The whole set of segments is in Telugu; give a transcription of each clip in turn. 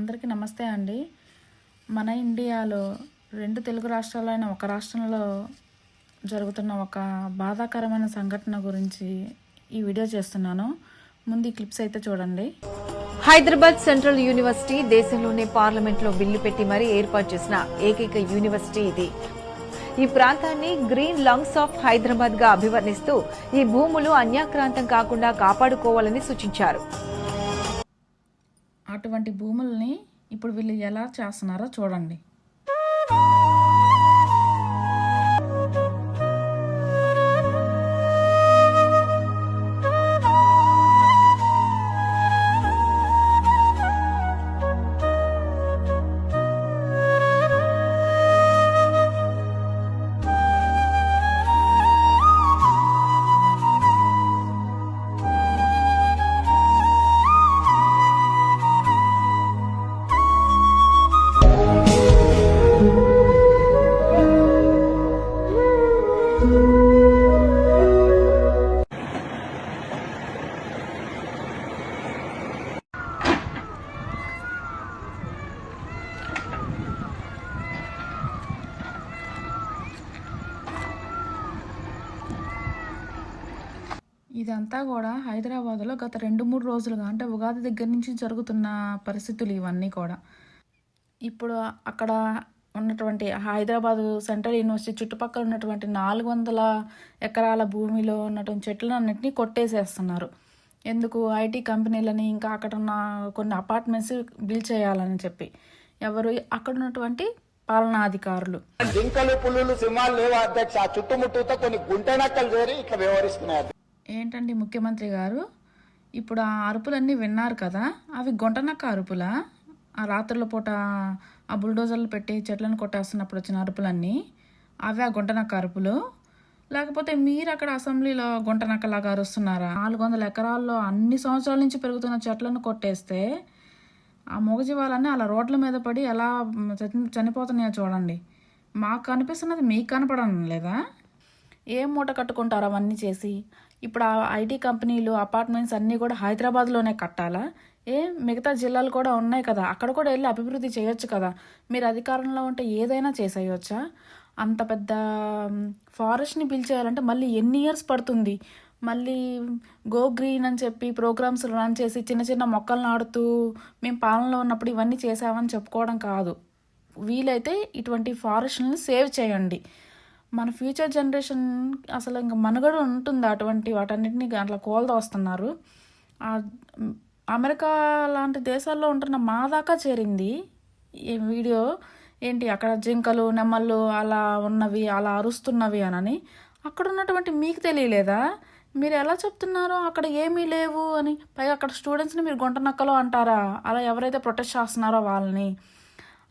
అందరికీ నమస్తే అండి. మన ఇండియాలో రెండు తెలుగు రాష్ట్రాలైన ఒక రాష్ట్రంలో జరుగుతున్న ఒక బాధాకరమైన సంఘటన గురించి ఈ వీడియో చేస్తున్నాను. ముందు ఈ క్లిప్స్ అయితే చూడండి. హైదరాబాద్ సెంట్రల్ యూనివర్సిటీ దేశంలోనే పార్లమెంట్లో బిల్లు పెట్టి మరీ ఏర్పాటు చేసిన ఏకైక యూనివర్సిటీ ఇది. ఈ ప్రాంతాన్ని గ్రీన్ లంగ్స్ ఆఫ్ హైదరాబాద్గా అభివర్ణిస్తూ ఈ భూములు అన్యాక్రాంతం కాకుండా కాపాడుకోవాలని సూచించారు. అటువంటి భూముల్ని ఇప్పుడు వీళ్ళు ఎలా చేస్తున్నారో చూడండి. ఇదంతా కూడా హైదరాబాద్లో గత రెండు మూడు రోజులుగా అంటే ఉగాది దగ్గర నుంచి జరుగుతున్న పరిస్థితులు ఇవన్నీ కూడా. ఇప్పుడు అక్కడ ఉన్నటువంటి హైదరాబాద్ సెంట్రల్ యూనివర్సిటీ చుట్టుపక్కల ఉన్నటువంటి నాలుగు వందల ఎకరాల భూమిలో ఉన్నటువంటి చెట్లన్నింటినీ కొట్టేసేస్తున్నారు. ఎందుకు? ఐటీ కంపెనీలని ఇంకా అక్కడ ఉన్న కొన్ని అపార్ట్మెంట్స్ బిల్ చేయాలని చెప్పి. ఎవరు? అక్కడ ఉన్నటువంటి పాలనాధికారులు జింకలు పులులు సింహాలు లేవు అధ్యక్ష? చుట్టుముట్టుతో కొన్ని గుంటెనక్కలు చేరి ఇట్లా వ్యవహరిస్తున్నాయి ఏంటండి ముఖ్యమంత్రి గారు? ఇప్పుడు ఆ అరుపులన్నీ విన్నారు కదా. అవి గొంటనక్క అరుపులా? ఆ రాత్రుల పూట ఆ బుల్డోజర్లు పెట్టి చెట్లను కొట్టేస్తున్నప్పుడు వచ్చిన అరుపులన్నీ? అవే ఆ గొంటనక్క అరుపులు? లేకపోతే మీరు అక్కడ అసెంబ్లీలో గుంటనక్కలాగా అరుస్తున్నారా? నాలుగు వందల ఎకరాల్లో అన్ని సంవత్సరాల నుంచి పెరుగుతున్న చెట్లను కొట్టేస్తే ఆ మూగజీవాలన్నీ అలా రోడ్ల మీద పడి ఎలా చనిపోతున్నాయో చూడండి. మాకు కనిపిస్తున్నది మీకు కనపడడం లేదా? ఏం మూట కట్టుకుంటారు అవన్నీ చేసి? ఇప్పుడు ఆ ఐటీ కంపెనీలు అపార్ట్మెంట్స్ అన్నీ కూడా హైదరాబాద్లోనే కట్టాలా? ఏ మిగతా జిల్లాలు కూడా ఉన్నాయి కదా. అక్కడ కూడా వెళ్ళి అభివృద్ధి చేయొచ్చు కదా. మీరు అధికారంలో ఉంటే ఏదైనా చేసేయొచ్చా? అంత పెద్ద ఫారెస్ట్ని పిలిచేయాలంటే మళ్ళీ ఎన్ని ఇయర్స్ పడుతుంది? మళ్ళీ గో గ్రీన్ అని చెప్పి ప్రోగ్రామ్స్ రన్ చేసి చిన్న చిన్న మొక్కలు నాడుతూ మేము పాలనలో ఉన్నప్పుడు ఇవన్నీ చేసామని చెప్పుకోవడం కాదు. వీలైతే ఇటువంటి ఫారెస్ట్ని సేవ్ చేయండి. మన ఫ్యూచర్ జనరేషన్ అసలు ఇంకా మనుగడ ఉంటుంది అటువంటి వాటన్నిటిని అట్లా కోల్దోస్తున్నారు అమెరికా లాంటి దేశాల్లో ఉంటున్న మా దాకా చేరింది ఈ వీడియో. ఏంటి అక్కడ జింకలు నెమ్మళ్ళు అలా ఉన్నవి అలా అరుస్తున్నవి అనని. అక్కడ ఉన్నటువంటి మీకు తెలియలేదా? మీరు ఎలా చెప్తున్నారో? అక్కడ ఏమీ లేవు అని. పైగా అక్కడ స్టూడెంట్స్ని మీరు గుంట నక్కలో అంటారా? అలా ఎవరైతే ప్రొటెస్ట్ చేస్తున్నారో వాళ్ళని.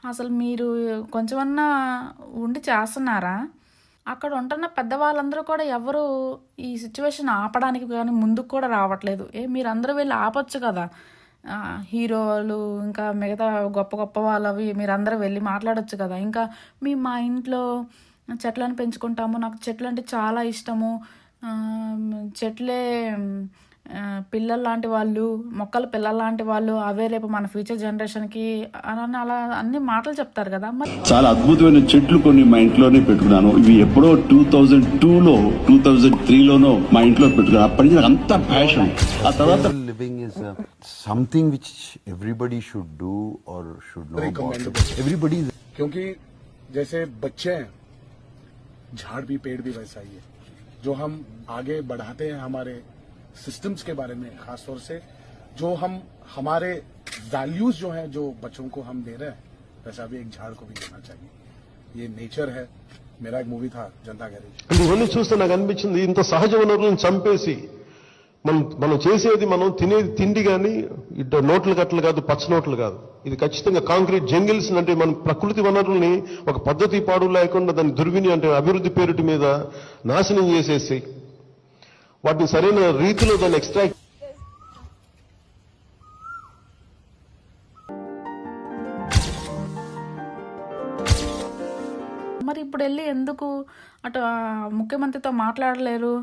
అసలు మీరు కొంచెమన్నా ఉండి చేస్తున్నారా? అక్కడ ఉంటున్న పెద్దవాళ్ళందరూ కూడా ఎవరు ఈ సిచ్యువేషన్ ఆపడానికి కానీ ముందుకు కూడా రావట్లేదు. ఏ మీరందరూ వెళ్ళి ఆపొచ్చు కదా. హీరోలు ఇంకా మిగతా గొప్ప గొప్ప వాళ్ళవి మీరందరూ వెళ్ళి మాట్లాడచ్చు కదా. ఇంకా మీ మా ఇంట్లో చెట్లను పెంచుకుంటాము. నాకు చెట్లు అంటే చాలా ఇష్టము. చెట్లే పిల్లలు లాంటి వాళ్ళు మొక్కలు పిల్లలు లాంటి వాళ్ళు అవే రేపు మన ఫ్యూచర్ జనరేషన్కి అని అలా అన్ని మాటలు చెప్తారు కదా మరి చాలా అద్భుతమైన చెట్లు కొన్ని మా ఇంట్లోనే పెట్టుకున్నాను ఇవి ఎప్పుడో టూ థౌజండ్ టూ లో టూ థౌజండ్ త్రీ లోనో మా ఇంట్లో పెట్టుకున్నాను అప్పటి నుంచి నాకు అంత ప్యాషన్ ఆ తర్వాత Sustainable living is uh, something which everybody should do or should know about. Everybody is क्योंकि जैसे बच्चे हैं झाड़ भी पेड़ भी वैसा ही है जो हम आगे बढ़ाते हैं हमारे सिस्टम्स के बारे में खासतौर से जो हम हमारे वैल्यूज जो हैं जो बच्चों को हम दे रहे हैं वैसा भी एक झाड़ को भी देना चाहिए ये नेचर है मेरा एक मूवी था जनता गैरेज అంటే ఇవన్నీ చూస్తే నాకు అనిపించింది ఇంత సహజ వనరులను చంపేసి మనం మనం చేసేది మనం తినేది తిండి కానీ ఇటు నోట్లు కట్టలు కాదు పచ్చ నోట్లు కాదు ఇది ఖచ్చితంగా కాంక్రీట్ జంగిల్స్ అంటే మన ప్రకృతి వనరుల్ని ఒక పద్ధతి పాడు లేకుండా దాన్ని దుర్విని అంటే అభివృద్ధి పేరుటి మీద నాశనం చేసేసి వాటిని సరైన రీతిలో దాన్ని ఎక్స్ట్రాక్ట్ మరి ఇప్పుడు వెళ్ళి ఎందుకు అటు ముఖ్యమంత్రితో మాట్లాడలేరు?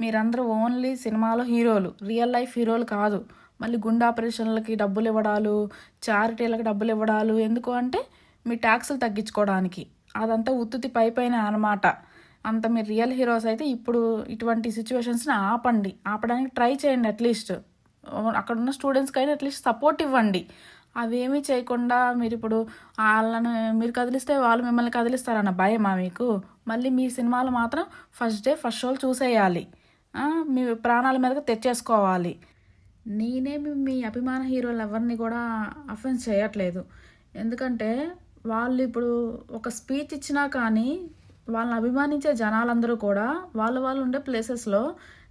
మీరందరూ ఓన్లీ సినిమాలో హీరోలు రియల్ లైఫ్ హీరోలు కాదు. మళ్ళీ గుండె ఆపరేషన్లకి డబ్బులు ఇవ్వడాలు చారిటీలకు డబ్బులు ఇవ్వడాలు ఎందుకు అంటే మీ ట్యాక్సులు తగ్గించుకోవడానికి. అదంతా ఉత్తుతి పై పైన అనమాట అంత మీరు రియల్ హీరోస్ అయితే ఇప్పుడు ఇటువంటి సిచ్యువేషన్స్ని ఆపండి. ఆపడానికి ట్రై చేయండి అట్లీస్ట్ అక్కడ ఉన్న స్టూడెంట్స్కి అయినా అట్లీస్ట్ సపోర్ట్ ఇవ్వండి. అవేమీ చేయకుండా మీరు ఇప్పుడు వాళ్ళని మీరు కదిలిస్తే వాళ్ళు మిమ్మల్ని కదిలిస్తారన్న భయమా మీకు? మళ్ళీ మీ సినిమాలు మాత్రం ఫస్ట్ డే ఫస్ట్ షోలు చూసేయాలి. మీ ప్రాణాల మీదకి తెచ్చేసుకోవాలి. నేనేమి మీ అభిమాన హీరోలు ఎవరిని కూడా అఫెన్స్ చేయట్లేదు. ఎందుకంటే వాళ్ళు ఇప్పుడు ఒక స్పీచ్ ఇచ్చినా కానీ వాళ్ళని అభిమానించే జనాలందరూ కూడా వాళ్ళు వాళ్ళు ఉండే ప్లేసెస్లో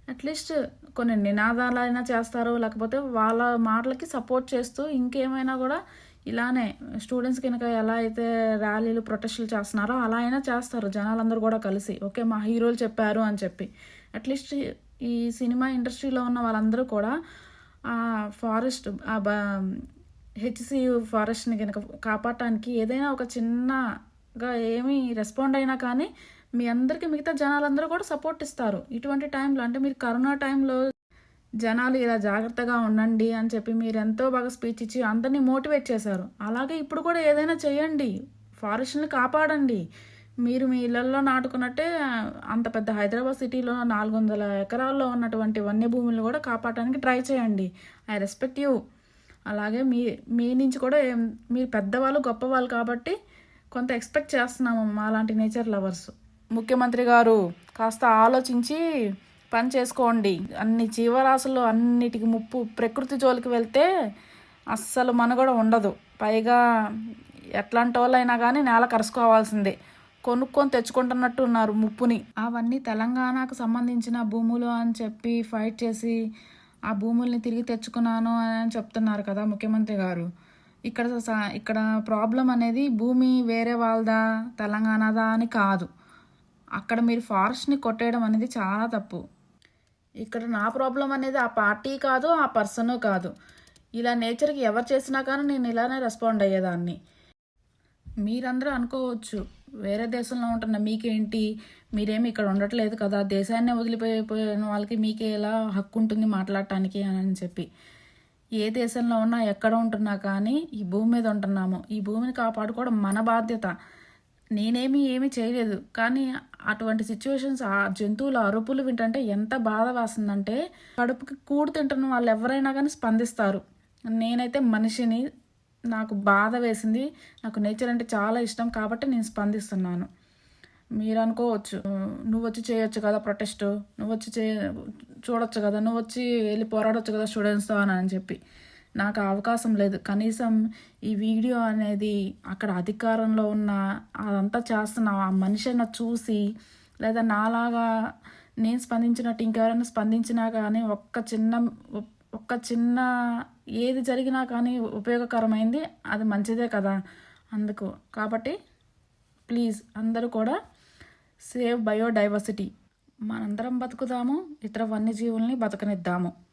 అట్లీస్ట్ కొన్ని నినాదాలైనా చేస్తారు లేకపోతే వాళ్ళ మాటలకి సపోర్ట్ చేస్తూ ఇంకేమైనా కూడా ఇలానే స్టూడెంట్స్ కనుక ఎలా అయితే ర్యాలీలు ప్రొటెస్టులు చేస్తున్నారో అలా అయినా చేస్తారు. జనాలందరూ కూడా కలిసి ఓకే మా హీరోలు చెప్పారు అని చెప్పి. అట్లీస్ట్ ఈ సినిమా ఇండస్ట్రీలో ఉన్న వాళ్ళందరూ కూడా ఆ ఫారెస్ట్ ఆ బ హెచ్సి ఫారెస్ట్ని కనుక కాపాడటానికి ఏదైనా ఒక చిన్న ఇంకా ఏమి రెస్పాండ్ అయినా కానీ మీ అందరికీ మిగతా జనాలందరూ కూడా సపోర్ట్ ఇస్తారు. ఇటువంటి టైంలో అంటే మీరు కరోనా టైంలో జనాలు ఇలా జాగ్రత్తగా ఉండండి అని చెప్పి మీరు ఎంతో బాగా స్పీచ్ ఇచ్చి అందరినీ మోటివేట్ చేశారు. అలాగే ఇప్పుడు కూడా ఏదైనా చేయండి. ఫారెస్ట్ని కాపాడండి. మీరు మీ ఇళ్ళలో నాటుకున్నట్టే అంత పెద్ద హైదరాబాద్ సిటీలో నాలుగు వందల ఎకరాల్లో ఉన్నటువంటి వన్యభూములు కూడా కాపాడటానికి ట్రై చేయండి. ఐ రెస్పెక్ట్ యూ అలాగే మీ మీ నుంచి కూడా మీరు పెద్దవాళ్ళు గొప్పవాళ్ళు కాబట్టి కొంత ఎక్స్పెక్ట్ చేస్తున్నాము మాలాంటి నేచర్ లవర్స్. ముఖ్యమంత్రి గారు కాస్త ఆలోచించి పని చేసుకోండి. అన్ని జీవరాశులు అన్నిటికి ముప్పు ప్రకృతి జోలికి వెళ్తే అస్సలు మనుగడ ఉండదు. పైగా ఎట్లాంటి వాళ్ళైనా కానీ నేల కరుసుకోవాల్సిందే. కొనుక్కొని తెచ్చుకుంటున్నట్టు ఉన్నారు ముప్పుని. అవన్నీ తెలంగాణకు సంబంధించిన భూములు అని చెప్పి ఫైట్ చేసి ఆ భూముల్ని తిరిగి తెచ్చుకున్నాను అని చెప్తున్నారు కదా ముఖ్యమంత్రి గారు. ఇక్కడ ఇక్కడ ప్రాబ్లం అనేది భూమి వేరే వాళ్ళదా తెలంగాణదా అని కాదు. అక్కడ మీరు ఫారెస్ట్ని కొట్టేయడం అనేది చాలా తప్పు. ఇక్కడ నా ప్రాబ్లం అనేది ఆ పార్టీ కాదు ఆ పర్సన్ కాదు. ఇలా నేచర్కి ఎవరు చేసినా కానీ నేను ఇలానే రెస్పాండ్ అయ్యేదాన్ని. మీరందరూ అనుకోవచ్చు వేరే దేశంలో ఉంటున్న మీకేంటి? మీరేమి ఇక్కడ ఉండట్లేదు కదా? దేశాన్ని వదిలిపోయిపోయిన వాళ్ళకి మీకే ఎలా హక్కు ఉంటుంది మాట్లాడటానికి అని చెప్పి. ఏ దేశంలో ఉన్నా ఎక్కడ ఉంటున్నా కానీ ఈ భూమి మీద ఉంటున్నాము. ఈ భూమిని కాపాడుకోవడం మన బాధ్యత. నేనేమి ఏమీ చేయలేదు. కానీ అటువంటి సిచ్యువేషన్స్ ఆ జంతువుల అరుపులు వింటంటే ఎంత బాధ వేస్తుందంటే కడుపుకి కూడు తింటున్న వాళ్ళు ఎవరైనా కానీ స్పందిస్తారు. నేనైతే మనిషిని నాకు బాధ వేసింది. నాకు నేచర్ అంటే చాలా ఇష్టం కాబట్టి నేను స్పందిస్తున్నాను. మీరు అనుకోవచ్చు నువ్వు వచ్చి చేయొచ్చు కదా ప్రొటెస్ట్ నువ్వు వచ్చి చే చూడొచ్చు కదా. నువ్వు వచ్చి వెళ్ళి పోరాడొచ్చు కదా స్టూడెంట్స్తో అని అని చెప్పి. నాకు అవకాశం లేదు. కనీసం ఈ వీడియో అనేది అక్కడ అధికారంలో ఉన్న అదంతా చేస్తున్న ఆ మనిషి చూసి లేదా నాలాగా నేను స్పందించినట్టు ఇంకెవరైనా స్పందించినా కానీ ఒక్క చిన్న ఒక్క చిన్న ఏది జరిగినా కానీ ఉపయోగకరమైంది. అది మంచిదే కదా అందుకు. కాబట్టి ప్లీజ్ అందరూ కూడా సేవ్ బయోడైవర్సిటీ. మనందరం బతుకుదాము ఇతర వన్యజీవుల్ని బతకనిద్దాము.